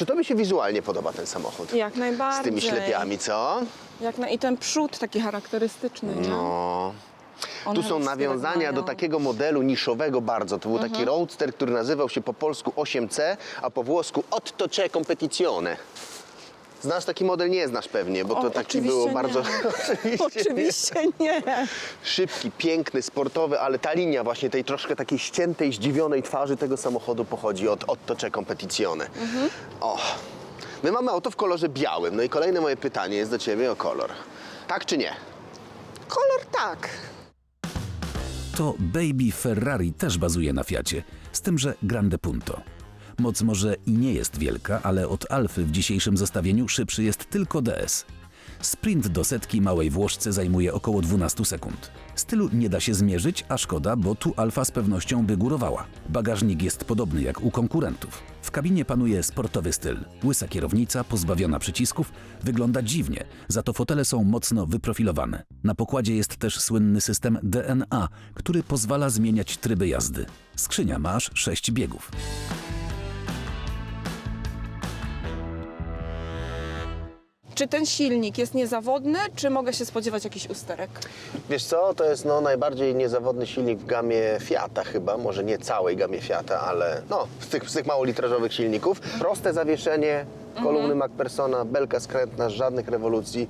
Czy tobie się wizualnie podoba ten samochód? Jak Z najbardziej. tymi ślepiami, co? Jak na... I ten przód taki charakterystyczny, nie? No. One Tu są nawiązania do takiego modelu niszowego bardzo. To był Mhm. taki roadster, który nazywał się po polsku 8C, a po włosku Otto C'è Competizione. Znasz taki model? Nie znasz pewnie, bo to O, taki oczywiście było nie. bardzo... oczywiście, nie. Oczywiście nie. Szybki, piękny, sportowy, ale ta linia właśnie tej troszkę takiej ściętej, zdziwionej twarzy tego samochodu pochodzi od Otto C'è Competizione. Mhm. O, my mamy auto w kolorze białym. No i kolejne moje pytanie jest do ciebie o kolor. Tak czy nie? Kolor tak. To Baby Ferrari też bazuje na Fiacie, z tym, że Grande Punto. Moc może i nie jest wielka, ale od Alfy w dzisiejszym zestawieniu szybszy jest tylko DS. Sprint do setki małej Włoszce zajmuje około 12 sekund. Stylu nie da się zmierzyć, a szkoda, bo tu Alfa z pewnością by górowała. Bagażnik jest podobny jak u konkurentów. W kabinie panuje sportowy styl. Łysa kierownica, pozbawiona przycisków, wygląda dziwnie, za to fotele są mocno wyprofilowane. Na pokładzie jest też słynny system DNA, który pozwala zmieniać tryby jazdy. Skrzynia ma aż 6 biegów. Czy ten silnik jest niezawodny, czy mogę się spodziewać jakichś usterek? Wiesz co, to jest no, najbardziej niezawodny silnik w gamie Fiata chyba, może nie całej gamie Fiata, ale no, z tych, z tych małolitrażowych silników. Proste zawieszenie, kolumny MacPersona, belka skrętna, żadnych rewolucji.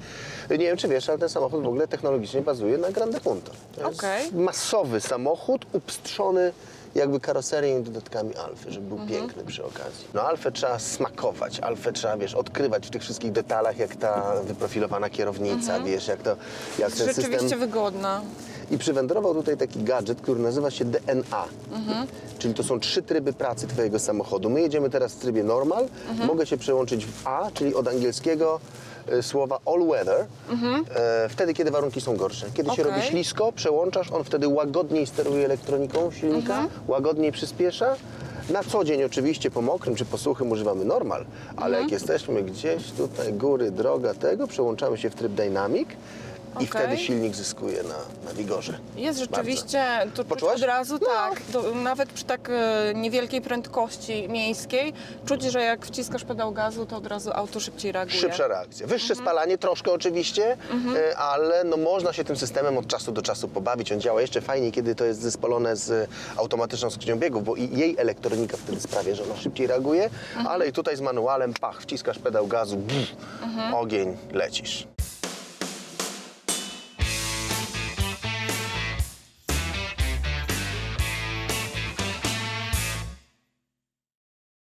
Nie wiem, czy wiesz, ale ten samochód w ogóle technologicznie bazuje na Grande Punto. To jest Okej. masowy samochód, upstrzony jakby karoserią i dodatkami Alfy, żeby był piękny przy okazji. No Alfę trzeba smakować, Alfę trzeba, wiesz, odkrywać w tych wszystkich detalach, jak ta wyprofilowana kierownica, wiesz, jak to, jak ten Rzeczywiście system... wygodna. I przywędrował tutaj taki gadżet, który nazywa się DNA. Czyli to są trzy tryby pracy Twojego samochodu. My jedziemy teraz w trybie normal. Mogę się przełączyć w A, czyli od angielskiego e, słowa all weather, e, wtedy, kiedy warunki są gorsze. Kiedy się Okej. robi ślisko, przełączasz, on wtedy łagodniej steruje elektroniką silnika, łagodniej przyspiesza. Na co dzień oczywiście po mokrym czy po suchym używamy normal, ale jak jesteśmy gdzieś tutaj, góry, droga tego, przełączamy się w tryb dynamic i wtedy silnik zyskuje na, na wigorze. Jest rzeczywiście, to czuć Poczułaś? od razu, No. tak, do, nawet przy tak e, niewielkiej prędkości miejskiej, czuć, że jak wciskasz pedał gazu, to od razu auto szybciej reaguje. Szybsza reakcja. Wyższe Mhm. spalanie troszkę oczywiście, e, ale no można się tym systemem od czasu do czasu pobawić. On działa jeszcze fajniej, kiedy to jest zespolone z automatyczną skrzynią biegów, bo i jej elektronika wtedy sprawia, że ona szybciej reaguje, Mhm. ale i tutaj z manualem, pach, wciskasz pedał gazu, ogień, lecisz.